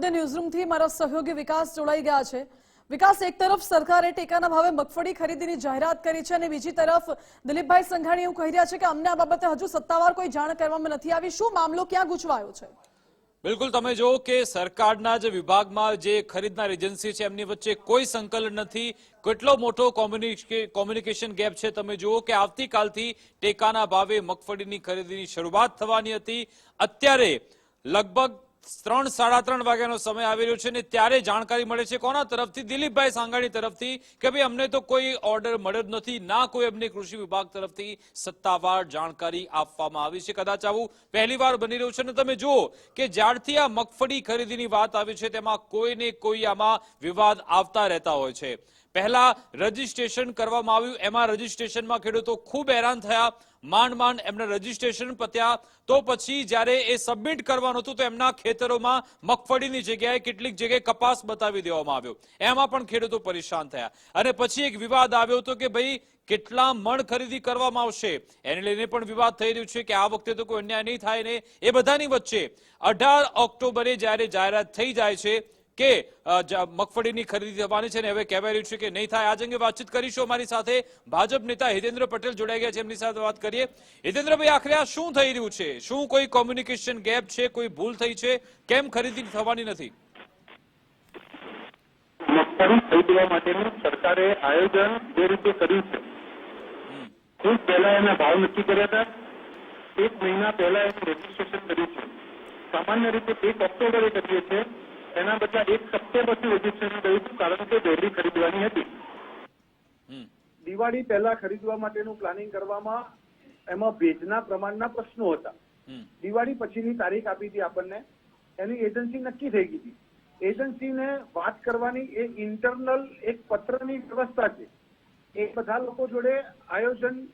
ન્યૂઝરૂમથી મારા સહયોગી વિકાસ જોડાઈ ગયા છે. વિકાસ એક તરફ સરકારે ટેકાના ભાવે મગફળી ખરીદીની જાહેરાત કરી છે અને બીજી તરફ દિલીપભાઈ સંઘાણી એવું કહી રહ્યા છે કે અમને આ બાબતે હજુ સત્તાવાર કોઈ જાણ કરવામાં નથી આવી. શું મામલો ક્યાં ગુચવાયો છે? બિલકુલ, તમે જુઓ કે સરકારના જે વિભાગમાં જે ખરીદનાર એજન્સી છે, એમની વચ્ચે કોઈ સંકલન નથી. કેટલો મોટો કોમ્યુનિકે- કોમ્યુનિકેશન ગેપ છે, તમે જુઓ કે આવતીકાલથી ટેકાના ભાવે મગફળીની ખરીદીની શરૂઆત થવાની હતી. અત્યારે લગભગ ત્રણ, સાડા ત્રણ વાગ્યાનો સમય આવી રહ્યો છે ને ત્યારે જાણકારી મળે છે કોના તરફથી? દિલીપભાઈ સાંગાણી તરફથી કે ભાઈ અમને તો કોઈ ઓર્ડર મળ્યો જ નથી, ના કોઈ અમને કૃષિ વિભાગ તરફથી સત્તાવાર જાણકારી આપવામાં આવી છે. કદાચ આવું પહેલીવાર બની રહ્યું છે અને તમે જુઓ કે જ્યારથી આ મગફળી ખરીદીની વાત આવી છે તેમાં કોઈને કોઈ આમાં વિવાદ આવતા રહેતા હોય છે. પહેલા રજીસ્ટ્રેશન કરવામાં આવ્યું, એમાં રજીસ્ટ્રેશનમાં ખેડૂતો ખૂબ હેરાન થયા. માંડ માંડ એમને રજીસ્ટ્રેશન પત્યા. તો પછી જ્યારે એ સબમિટ કરવાનું હતું તો એમના ખેતરોમાં મગફળીની જગ્યાએ કેટલીક જગ્યાએ કપાસ બતાવી દેવામાં આવ્યો. એમાં પણ ખેડૂતો પરેશાન થયા. અને પછી એક વિવાદ આવ્યો હતો કે ભાઈ, કેટલા મણ ખરીદી કરવામાં આવશે? એને લઈને પણ વિવાદ થઈ રહ્યું છે કે આ વખતે તો કોઈ અન્યાય નહીં થાય ને એ બધાની વચ્ચે અઢાર ઓક્ટોબરે જ્યારે જાહેરાત થઈ જાય છે કે મગફળીની ખરીદી થવાની છે ને હવે કહેવાય રહ્યું છે કે નહીં થાય. આજ અંગે વાતચીત કરીશું અમારી સાથે ભાજપ નેતા હિતેન્દ્ર પટેલ જોડાઈ ગયા છે. એમની સાથે વાત કરીએ. હિતેન્દ્રભાઈ આખરે આ શું થઈ રહ્યું છે? શું કોઈ કોમ્યુનિકેશન ગેપ છે? કોઈ ભૂલ થઈ છે? કેમ ખરીદી થવાની નથી? મગફળી ખરીદવા માટેનું સરકારે આયોજન જે રીતે કર્યું છે ખૂબ પહેલા એના ભાવ નક્કી કર્યા હતા. એક મહિના પહેલા એનું રજીસ્ટ્રેશન કર્યું છે. સામાન્ય રીતે એક ઓક્ટોબરે કરીએ છીએ. એના બદલા એક સપ્ટેમ્બરથી રજીસ્ટ્રેશન કર્યું હતું કારણ કે વહેલી ખરીદવાની હતી. દિવાળી પહેલા ખરીદવા માટેનું પ્લાનિંગ કરવામાં એમાં ભેજના પ્રમાણના પ્રશ્નો હતા. હમ. દિવાળી પછીની તારીખ આપી હતી આપણને. એની એજન્સી નક્કી થઈ ગઈ હતી. એજન્સીને વાત કરવાની એ ઇન્ટરનલ એક પત્રની વ્યવસ્થા છે. એ બધા લોકો જોડે આયોજન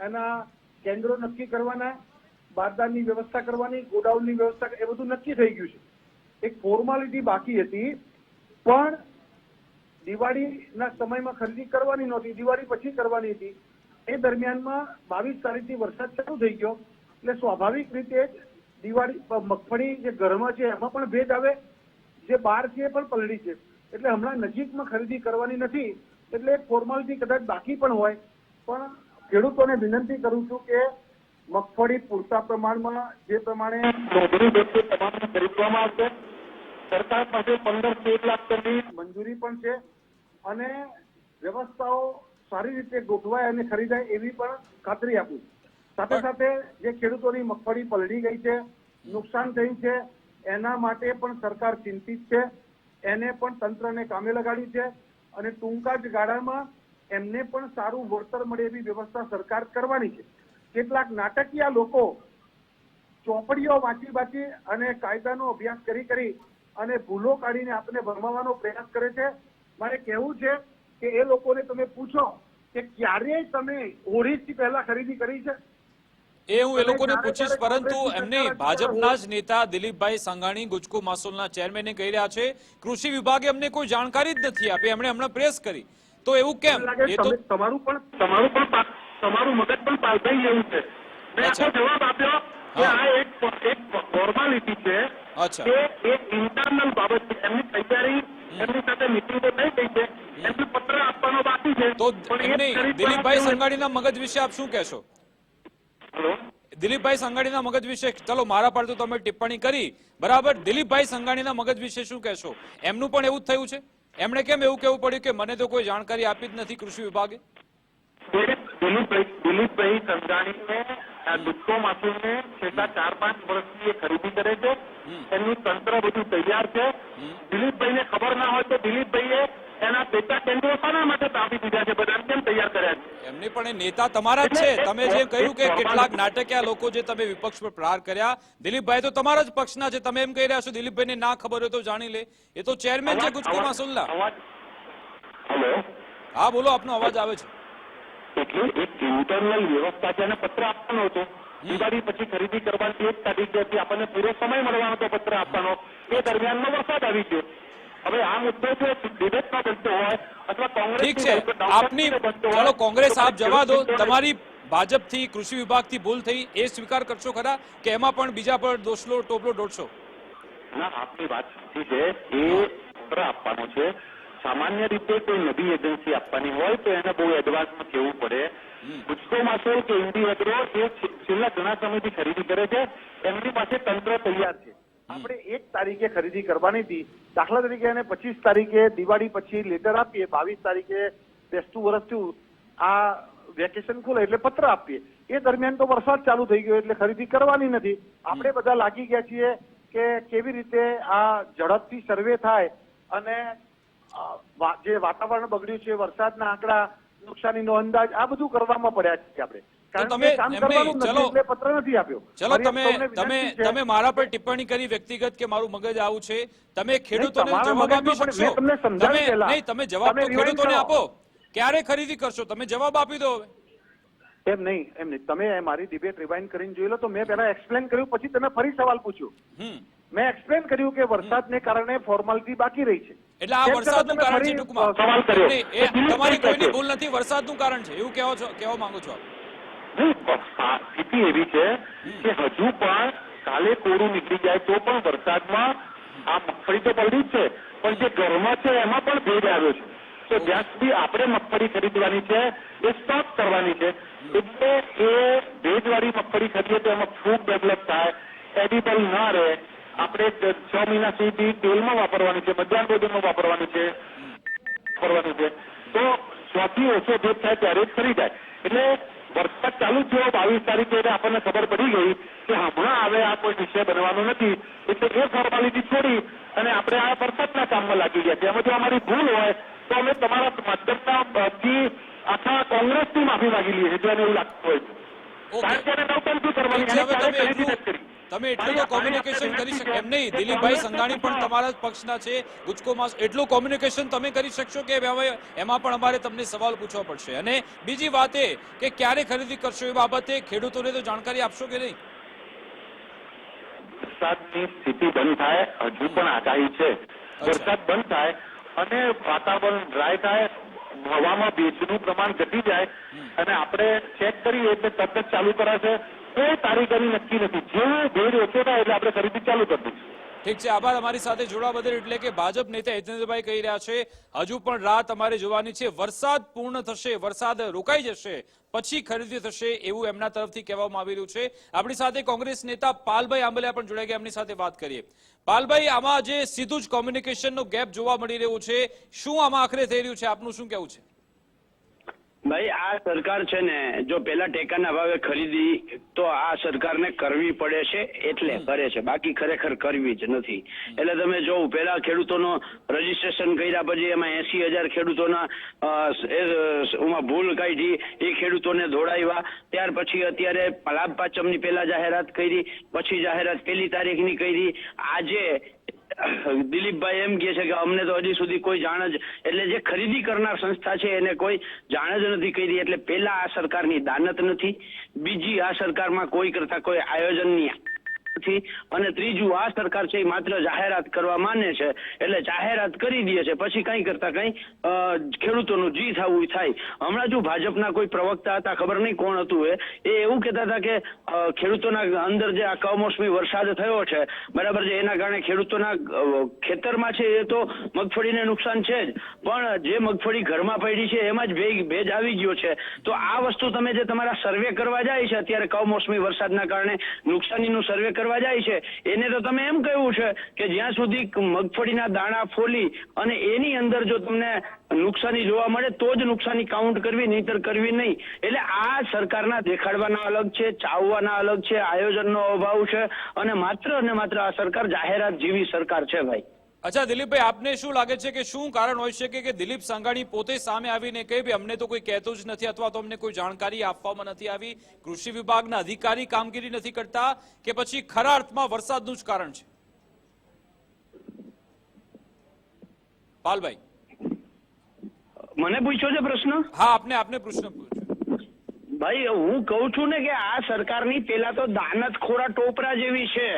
એના કેન્દ્રો નક્કી કરવાના બારદાનની વ્યવસ્થા કરવાની ગોડાઉનની વ્યવસ્થા એ બધું નક્કી થઈ ગયું છે. એક ફોર્માલિટી બાકી હતી, પણ દિવાળીના સમયમાં ખરીદી કરવાની નહોતી, દિવાળી પછી કરવાની હતી. એ દરમિયાનમાં બાવીસ તારીખથી વરસાદ શરૂ થઈ ગયો. એટલે સ્વાભાવિક રીતે દિવાળી મગફળી જે ઘરમાં છે, એમાં પણ ભેજ આવે. જે બહાર છે પણ પલળી છે. એટલે હમણાં નજીકમાં ખરીદી કરવાની નથી, એટલે ફોર્માલિટી કદાચ બાકી પણ હોય. પણ ખેડૂતોને વિનંતી કરું છું કે મગફળી પૂરતા પ્રમાણમાં જે પ્રમાણે નોંધણી ખરીદવામાં આવશે. સરકાર પાસે પંદર તેર લાખ ટનની મંજૂરી પણ છે અને વ્યવસ્થાઓ સારી રીતે ગોઠવાય અને ખરીદાય એવી પણ ખાતરી આપું સાથે સાથે જે ખેડૂતોની મગફળી પલળી ગઈ છે નુકસાન થયું છે એના માટે પણ સરકાર ચિંતિત છે એને પણ તંત્રને કામે લગાડી છે અને ટૂંકા જ ગાળામાં એમને પણ સારું વળતર મળે એવી વ્યવસ્થા સરકાર કરવાની છે. કેટલાક નાટકીય લોકો ચોપડીઓ વાંચી વાંચી અને કાયદાનો અભ્યાસ કરી કરી અને ભૂલો કાઢીને આપને ભરમાવાનો પ્રયાસ કરે છે? મારે કહેવું છે કે એ લોકોને તમે પૂછો કે ક્યારે તમે હોળીથી પહેલા ખરીદી કરી છે? એ હું એ લોકોને પૂછીશ પરંતુ એમને ભાજપના જ નેતા દિલીપભાઈ સંઘાણી ગુજકો માસોલના ચેરમેને કહી રહ્યા છે કૃષિ વિભાગે અમને કોઈ જાણકારી જ નથી આપી એમણે હમણાં પ્રેસ કરી. તો એવું કેમ? એ તો તમારું પણ તમારું પણ તમારું મગજ પણ પાલતાઈ ગયું છે. મેં આખો જવાબ આપ્યો કે આ એક એક ફોર્માલિટી છે કે એક ઇન્ટરનલ બાબત છે. એમની તૈયારી એમની સાથે મિટિંગો થઈ ગઈ છે. એમને પત્ર આપવાનો બાકી છે. તો દિલીપભાઈ સંઘાણીના મગજ વિશે આપ શું કહેશો? દિલીપભાઈ સંઘાણીના મગજ વિશે ચલો મારા પર તો તમે ટિપ્પણી કરી. બરાબર? દિલીપભાઈ સંઘાણીના મગજ વિશે શું કહેશો? એમનું પણ એવું જ થયું છે? એમણે કેમ એવું કેવું પડ્યું કે મને તો કોઈ જાણકારી આપી જ નથી કૃષિ વિભાગે? દિલીપભાઈ દિલીપભાઈ સંઘાણીને માસુને છેલ્લા ચાર પાંચ વર્ષથી એ ખરીદી કરે છે. એમનું તંત્ર બધું તૈયાર છે. દિલીપભાઈને ખબર ના હોય તો દિલીપભાઈએ એના પેટા કેન્દ્રો શાના માટે તાપી દીધા છે. બધાને કેમ તૈયાર કર્યા છે? એમની પણ એ નેતા તમારા જ છે. તમે જે કહ્યું કે કેટલાક નાટકીય લોકો જે તમે વિપક્ષ પર પ્રહાર કર્યા દિલીપભાઈ તો તમારા જ પક્ષના છે. તમે એમ કહી રહ્યા છો દિલીપભાઈને ના ખબર હોય તો જાણી લે. એ તો ચેરમેન છે ગુજકો માસુલ્લા અવાજ હા બોલો આપનો અવાજ આવે છે. એટલે એક ઇન્ટરનલ વ્યવસ્થા છે અને પત્ર આપવાનો હતો. દિવાળી પછી ખરીદી કરવાની એક તારીખે હતી આપણને પૂરો સમય મળવાનો હતો પત્ર આપવાનો. એ દરમિયાનનો વરસાદ આવી ગયો. હવે આ મુદ્દો જો ડિબેટનો બનતો હોય અથવા ઠીક કોંગ્રેસ છે આપની ચાલો કોંગ્રેસ આપ જવા દો. તમારી ભાજપથી કૃષિ વિભાગથી ભૂલ થઈ એ સ્વીકાર કરશો ખરા? કે એમાં પણ બીજા પર દોષલો ટોપલો દોડશો? ના આપની વાત સાચી છે. એ પત્ર આપવાનો છે. સામાન્ય રીતે કોઈ નવી એજન્સી આપવાની હોય તો એને બહુ એડવાન્સમાં કહેવું પડે. ગુજકો માસોલ કે ઇન્ડી એગ્રો એ છેલ્લા ઘણા સમયથી ખરીદી કરે છે એમની પાસે તંત્ર તૈયાર છે. આપણે એક તારીખે ખરીદી કરવાની હતી. દાખલા તરીકે એને પચીસ તારીખે દિવાળી પછી લેટર આપીએ બાવીસ તારીખે બેસતું વર્ષ થયું આ વેકેશન ખુલે એટલે પત્ર આપીએ. એ દરમિયાન તો વરસાદ ચાલુ થઈ ગયો એટલે ખરીદી કરવાની નથી. આપણે બધા લાગી ગયા છીએ કે કેવી રીતે આ ઝડપથી સર્વે થાય અને જે વાતાવરણ બગડ્યું છે વરસાદના આંકડા નુકસાનીનો અંદાજ આ બધું કરવામાં પડ્યા છે આપણે. તમે ચલો. તમે તમે તમે મારા પર ટિપ્પણી કરી વ્યક્તિગત કે મારું મગજ આવું છે? તમે ખેડૂતોને જવાબ આપી શકશો? મેં તમને સમજાવી તમે નહીં તમે જવાબ તો ખેડૂતોને આપો. ક્યારે ખરીદી કરશો? તમે જવાબ આપી દો હવે. એમ નહીં એમ નહીં. તમે મારી ડિબેટ રિવાઇન્ડ કરીને જોઈ લો તો મેં પહેલા એક્સપ્લેન કર્યું પછી તમે ફરી સવાલ પૂછ્યો. મેં એક્સપ્લેન કર્યું કે વરસાદને કારણે ફોર્માલિટી બાકી રહી છે. એટલે આ વરસાદનું કારણ છે ટૂંકમાં. એ તમારી કોઈની ભૂલ નથી વરસાદનું કારણ છે. એવું કહેવો છો કહેવા માંગો છો આપ? સ્થિતિ એવી છે કે હજુ પણ કાલે કોરું નીકળી જાય તો પણ વરસાદમાં આ મગફળી તો પડી જ છે. પણ જે ઘરમાં છે એમાં પણ ભેજ આવ્યો છે. તો જ્યાં સુધી આપણે મગફળી ખરીદવાની છે એ સ્ટોક કરવાની છે. એટલે એ ભેજવાળી મગફળી ખરીદીએ તો એમાં ફૂડ ડેવલપ થાય એડિબલ ના રહે આપણે છ મહિના સુધી તેલમાં વાપરવાની છે મધ્યાહન ભોજનમાં વાપરવાની છે કરવાનું છે. તો સૌથી ઓછો ભેદ થાય ત્યારે જ ખરીદાય એટલે વરસાદ ચાલુ જ થયો બાવીસ તારીખે એટલે આપણને ખબર પડી ગઈ કે હમણાં હવે આ કોઈ વિષય બનવાનો નથી. એટલે એ ફોર્માલિટી છોડી અને આપણે આ વરસાદના કામમાં લાગી ગયા. છે એમાં જો અમારી ભૂલ હોય તો અમે તમારા માધ્યમના થી આખા કોંગ્રેસની માફી માંગી લઈએ છીએ જો એને એવું લાગતું હોય કારણ કે એને નવતંતુ કરવાની તમે ખરીદી નથી કરી. તમે એટલું તો કોમ્યુનિકેશન કરી શકો એમ નહીં. દિલીપભાઈ સંઘાણી પણ તમારા જ પક્ષના છે. ગુજકો માસ એટલું કોમ્યુનિકેશન તમે કરી શકશો કે હવે એમાં પણ અમારે તમને સવાલ પૂછવા પડશે. અને બીજી વાત એ કે ક્યારે ખરીદી કરશો એ બાબતે ખેડૂતોને તો જાણકારી આપશો કે નહીં? વરસાદની સ્થિતિ બંધ થાય હજુ પણ આગાહી છે. વરસાદ બંધ થાય અને વાતાવરણ ડ્રાય થાય હવામાં ભેજનું પ્રમાણ ઘટી જાય અને આપણે ચેક કરીએ એટલે તરત ચાલુ કરાશે કોઈ એની નક્કી નથી. જેવું ભેજ ઓછો થાય એટલે આપણે ખરીદી ચાલુ કરી દઈશું. ઠીક છે, આભાર અમારી સાથે જોડાવા બદલ. એટલે કે ભાજપ નેતા હિતેન્દ્રભાઈ કહી રહ્યા છે, હજુ પણ રાત અમારે જોવાની છે. વરસાદ પૂર્ણ થશે, વરસાદ રોકાઈ જશે, પછી ખરીદી થશે, એવું એમના તરફથી કહેવામાં આવી રહ્યું છે. આપણી સાથે કોંગ્રેસ નેતા પાલભાઈ આંબલિયા પણ જોડાઈ ગયા. એમની સાથે વાત કરીએ. પાલભાઈ, આમાં જે સીધું જ કોમ્યુનિકેશનનો ગેપ જોવા મળી રહ્યું છે. શું આમાં આખરે થઈ રહ્યું છે? આપનું શું કહેવું છે? ભાઈ આ સરકાર છે ને જો પેલા ટેકાના ભાવે ખરીદી તો આ સરકારને કરવી પડે છે એટલે કરે છે. બાકી ખરેખર કરવી જ નથી. એટલે તમે જોવું પેલા ખેડૂતોનો રજીસ્ટ્રેશન કર્યા પછી એમાં એસી હજાર ખેડૂતોના એમાં ભૂલ કાઢી એ ખેડૂતોને દોડાવ્યા ત્યાર પછી અત્યારે લાભ પાંચમની પેલા જાહેરાત કરી પછી જાહેરાત પેલી તારીખની કરી. આજે દિલીપભાઈ એમ કે છે કે અમને તો હજી સુધી કોઈ જાણ જ એટલે જે ખરીદી કરનાર સંસ્થા છે એને કોઈ જાણ જ નથી કરી. એટલે પેલા આ સરકારની દાનત નથી. બીજી આ સરકારમાં કોઈ કરતા કોઈ આયોજનની નથી અને ત્રીજું, આ સરકાર છે એ માત્ર જાહેરાત કરવા માને છે. એટલે જાહેરાત કરી દે છે. પછી કઈ કરતા કઈ ખેડૂતોનું જી થવું થાય. હમણાં જો ભાજપના કોઈ પ્રવક્તા હતા, ખબર નહીં કોણ હતું એ એ એવું કહેતા હતા કે ખેડૂતોના અંદર જે આ કમોસમી વરસાદ થયો છે, બરાબર છે, એના કારણે ખેડૂતોના ખેતરમાં છે એ તો મગફળીને નુકસાન છે જ. પણ જે મગફળી ઘરમાં પડી છે, એમાં જ ભેજ ભેજ આવી ગયો છે. તો આ વસ્તુ તમે જે તમારા સર્વે કરવા જાય છે, અત્યારે કમોસમી વરસાદના કારણે નુકસાનીનું સર્વે કરવા જાય છે. એને તો તમે એમ કહ્યું છે કે જ્યાં સુધી મગફળીના દાણા ફોલી અને એની અંદર જો તમને નુકસાની જોવા મળે તો જ નુકસાની કાઉન્ટ કરવી, નહીતર કરવી નહીં. એટલે આ સરકારના દેખાડવાના અલગ છે, ચાવવાના અલગ છે, આયોજનનો અભાવ છે અને માત્ર અને માત્ર આ સરકાર જાહેરાત જેવી સરકાર છે ભાઈ. અચ્છા દિલીપભાઈ આપને શું લાગે છે કે શું કારણ હોઈ શકે કે દિલીપ સંઘાણી પોતે સામે આવીને કહે ભાઈ અમને તો કોઈ કહેતું જ નથી અથવા તો અમને કોઈ જાણકારી આપવામાં નથી આવી. કૃષિ વિભાગના અધિકારી કામગીરી નથી કરતા કે પછી ખરા અર્થમાં વરસાદનું જ કારણ છે? પાલભાઈ. મને પૂછ્યો છે પ્રશ્ન? હા આપને આપને પ્રશ્ન પૂછ્યો. ભાઈ હું કઉ છું ને કે આ સરકારની પેલા તો દાનત ખોરા ટોપરા જેવી છે.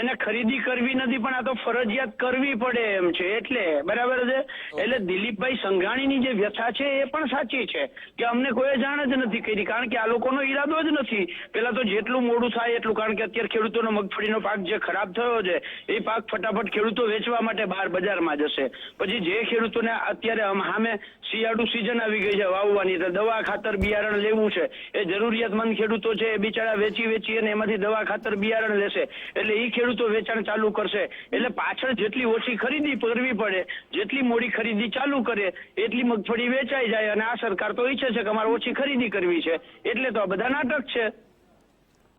એને ખરીદી કરવી નથી પણ આ તો ફરજિયાત કરવી પડે એમ છે. એટલે બરાબર છે? એટલે દિલીપભાઈ સંઘાણીની જે વ્યથા છે એ પણ સાચી છે કે અમને કોઈ જાણ જ નથી કરી કારણ કે આ લોકોનો ઈરાદો જ નથી. પેલા તો જેટલું મોડું થાય એટલું કારણ કે અત્યારે ખેડૂતોનો મગફળીનો પાક જે ખરાબ થયો છે એ પાક ફટાફટ ખેડૂતો વેચવા માટે બહાર બજારમાં જશે. પછી જે ખેડૂતોને અત્યારે સામે શિયાળુ સિઝન આવી ગઈ છે વાવવાની તો દવા ખાતર બિયારણ લેવું છે એ જરૂરિયાતમંદ ખેડૂતો છે એ બિચારા વેચી વેચી અને એમાંથી દવા ખાતર બિયારણ લેશે. એટલે એ ખેડૂતો વેચાણ ચાલુ કરશે. એટલે પાછળ જેટલી ઓછી ખરીદી કરવી પડે, જેટલી મોડી ખરીદી ચાલુ કરે, એટલી મગફળી વેચાઈ જાય અને આ સરકાર તો ઈચ્છે છે કે અમારે ઓછી ખરીદી કરવી છે. એટલે તો આ બધા નાટક છે.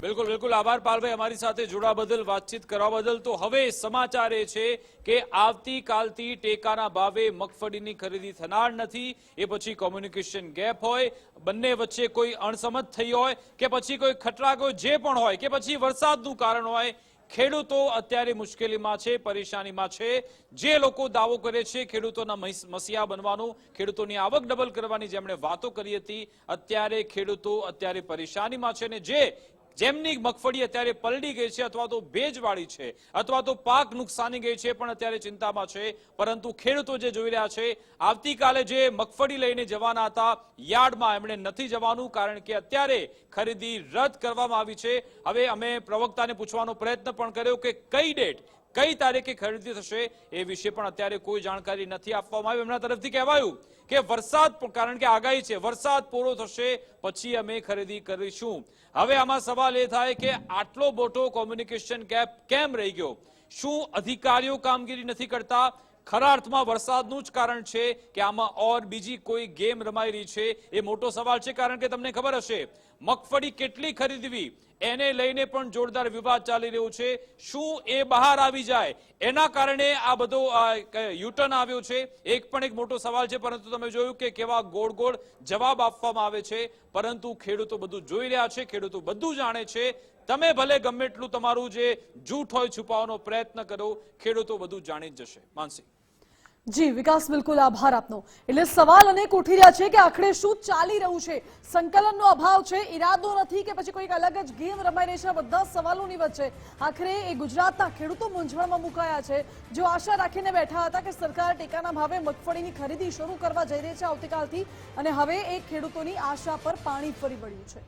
બિલકુલ બિલકુલ. આભાર પાલભાઈ અમારી સાથે જોડા બદલ વાતચીત કરવા બદલ તો હવે સમાચાર એ છે કે આવતીકાલથી ટેકાના ભાવે મગફળીની ખરીદી થનાર નથી. એ પછી કોમ્યુનિકેશન ગેપ હોય, બંને વચ્ચે કોઈ અણસમજ થઈ હોય, કે પછી કોઈ ખટરાગ જે પણ હોય, કે પછી વરસાદનું કારણ હોય, ખેડૂતો અત્યારે મુશ્કેલીમાં છે, પરેશાનીમાં છે. જે લોકો દાવો કરે છે, ખેડૂતોના મસીહા બનવાનું, ખેડૂતોની આવક ડબલ કરવાની જેમણે વાતો કરી હતી, અત્યારે ખેડૂતો અત્યારે પરેશાનીમાં છે ને જે જેમની મગફળી અત્યારે પલડી ગઈ છે અથવા તો ભેજવાળી છે અથવા તો પાક નુકસાની ગઈ છે પણ અત્યારે ચિંતામાં છે. પરંતુ ખેડૂતો જે જોઈ રહ્યા છે, આવતીકાલે જે મગફળી લઈને જવાના હતા, યાર્ડમાં એમણે નથી જવાનું કારણ કે અત્યારે ખરીદી રદ કરવામાં આવી છે. હવે અમે પ્રવક્તાને પૂછવાનો પ્રયત્ન પણ કર્યો કે કઈ ડેટ કઈ તારીખે ખરીદી થશે એ વિશે પણ અત્યારે કોઈ જાણકારી નથી આપવામાં આવી. એમના તરફથી કહેવાયું કે વરસાદ કારણ કે આગાહી છે, વરસાદ પૂરો થશે પછી અમે ખરીદી કરીશું. હવે આમાં સવાલ એ થાય કે આટલો મોટો કોમ્યુનિકેશન ગેપ કેમ રહી ગયો? શું અધિકારીઓ કામગીરી નથી કરતા? ખરા અર્થમાં વરસાદનું જ કારણ છે કે આમાં ઓર બીજી કોઈ ગેમ રમાઈ રહી છે એ મોટો સવાલ છે કારણ કે તમને ખબર હશે, મગફળી કેટલી ખરીદવી, એને લઈને પણ જોરદાર વિવાદ ચાલી રહ્યો છે, શું એ બહાર આવી જાય, એના કારણે આ બધો યુટર્ન આવ્યો છે, એક પણ એક મોટો સવાલ છે, પરંતુ તમે જોયું કે કેવા ગોળ ગોળ જવાબ આપવામાં આવે છે, પરંતુ ખેડૂતો બધું જોઈ રહ્યા છે, ખેડૂતો બધું જાણે છે તમે ભલે ગમે એટલું તમારું જે જૂઠ હોય છુપાવવાનો પ્રયત્ન કરો, ખેડૂતો બધું જાણી જ જશે. માનસી જી, વિકાસ, બિલકુલ આભાર આપનો. એટલે સવાલ અનેક ઉઠી રહ્યા છે કે આખરે શું ચાલી રહ્યું છે? સંકલનનો અભાવ છે, ઈરાદો નથી કે પછી કોઈક અલગ જ ગેમ રમાઈ રહી છે? બધા સવાલોની વચ્ચે આખરે એ ગુજરાતના ખેડૂતો મૂંઝવણમાં મુકાયા છે. જો આશા રાખીને બેઠા હતા કે સરકાર ટેકાના ભાવે મગફળીની ખરીદી શરૂ કરવા જઈ રહી છે આવતીકાલથી અને હવે એ ખેડૂતોની આશા પર પાણી ફરી વળ્યું છે.